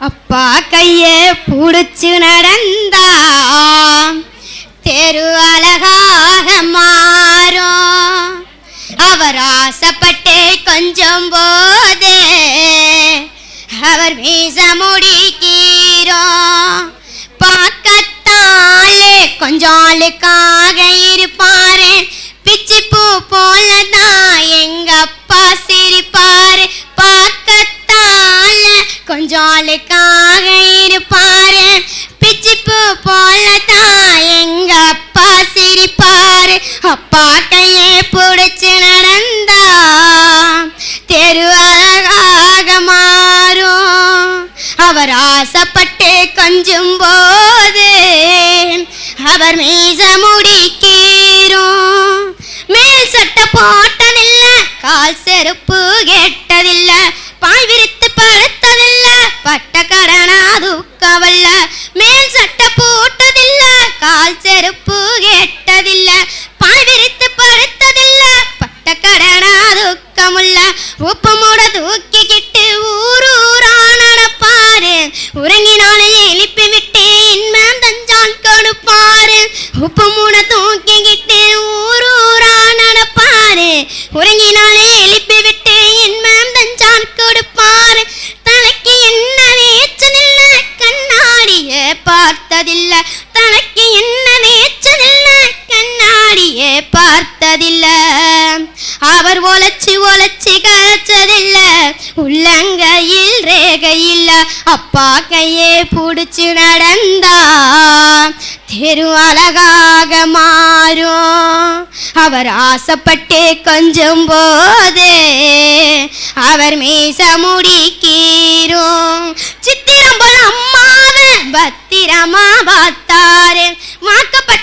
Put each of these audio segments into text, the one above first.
அப்பா கையே புடிச்சு நடந்தா தெரு அழகாக மாறும். அவர் ஆசைப்பட்டே கொஞ்சம் போதே அவர் மீச முடிக்கிறோம் பார்க்கத்தாலே கொஞ்சம் ஆளுக்காக இருப்பாரேன் ஆளுக்காக இருப்பாரு. பிச்சிப்பு பூ போலதான் எங்க அப்பா சிரிப்பாரு. அப்பா கையை பிடிச்சு நடந்தா தெருவாக மாறும். அவர் ஆசைப்பட்டு கொஞ்சும் போது அவர் மீச முடிக்கேறும் மேல் சட்டை போட்டதில்ல கால் செருப்பு கேட்டு கேட்டதில்ல. மேல் சட்டை போட்டதில்ல. கால் செருப்பு கேட்டதில்ல. பாய் விரித்து படுத்ததில்ல பட்ட கடனா துக்கமுல்ல உப்பு மூட தூக்கிக்கிட்டு ஊர் ஊரா நடப்பாரு. உறங்கினாலே எழுப்பி விட்டு இன்பம் தஞ்சான் கொடுப்பாரு. உப்பு மூட தூக்கிக்கிட்டு ஊர் ஊரா நடப்பாரு. கண்ணாடிய பார்த்ததில்ல. அவர் ஒலச்சி ஒலச்சி கரைச்சதில்ல. உள்ளங்கையில் ரேகையில்ல. அப்பா கையே புடிச்சு நடந்தா தெரு அழகாக மாறும். அவர் ஆசைப்பட்டு கொஞ்சம் போதே அவர் மீச முடிக்கீரும் சித்திரம் போல பத்திரமா பார்த்தாரு. வாக்கப்பட்ட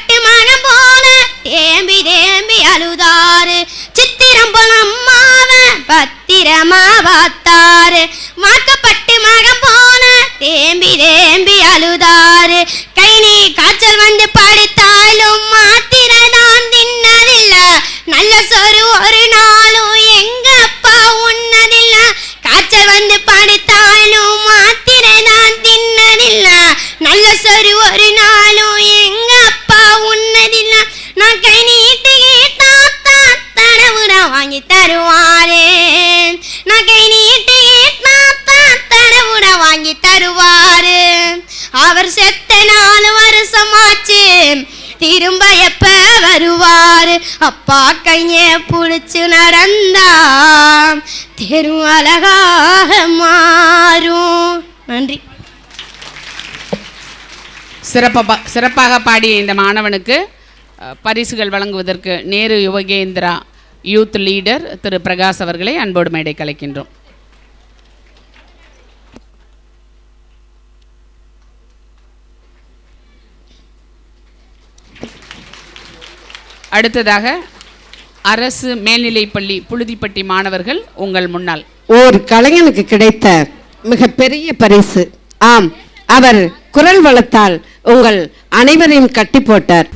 பத்திரமா பார்த்தாரு வாக்கப்பட்டு மகன் போல தேம்பி தேம்பி அழுதாரு கை நீ காய்ச்சல் வந்து படுத்தாலும் மாத்திரை நான் தின்னதில்ல. நல்ல சொரு ஒரு நாளும் எங்க அப்பா உண்ணதில்ல. காய்ச்சல் வந்து படுத்தாலும் மாத்திரை நான் தின்னதில்ல. நல்ல சொரு ஒரு நாளும் எங்க அப்பா உண்ணதில்ல. நான் கை நீட்டி கேட்டா தான் தடவுடா வாங்கி தருவாரே. நான் வாங்கி தருவாரு. அவர் செத்த நாலு வருஷமாச்சு திரும்ப எப்ப வருவாரு? அப்பா கைய புடிச்சு நடந்தா தெரு அழகாக மாறும். நன்றி. சிறப்பாக சிறப்பாக பாடிய இந்த மாணவனுக்கு பரிசுகள் வழங்குவதற்கு நேரு யுவகேந்திரா யூத் லீடர் திரு பிரகாஷ் அவர்களை அன்போடு மேடை கலைக்கின்றோம். அடுத்ததாக அரசு மேல்நிலைப்பள்ளி புழுதிப்பட்டி மாணவர்கள் உங்கள் முன்னால். ஓர் கலைஞனுக்கு கிடைத்த மிகப்பெரிய பரிசு. ஆம் அவர் குரல் வளத்தால் உங்கள் அனைவரையும் கட்டி போட்டார்.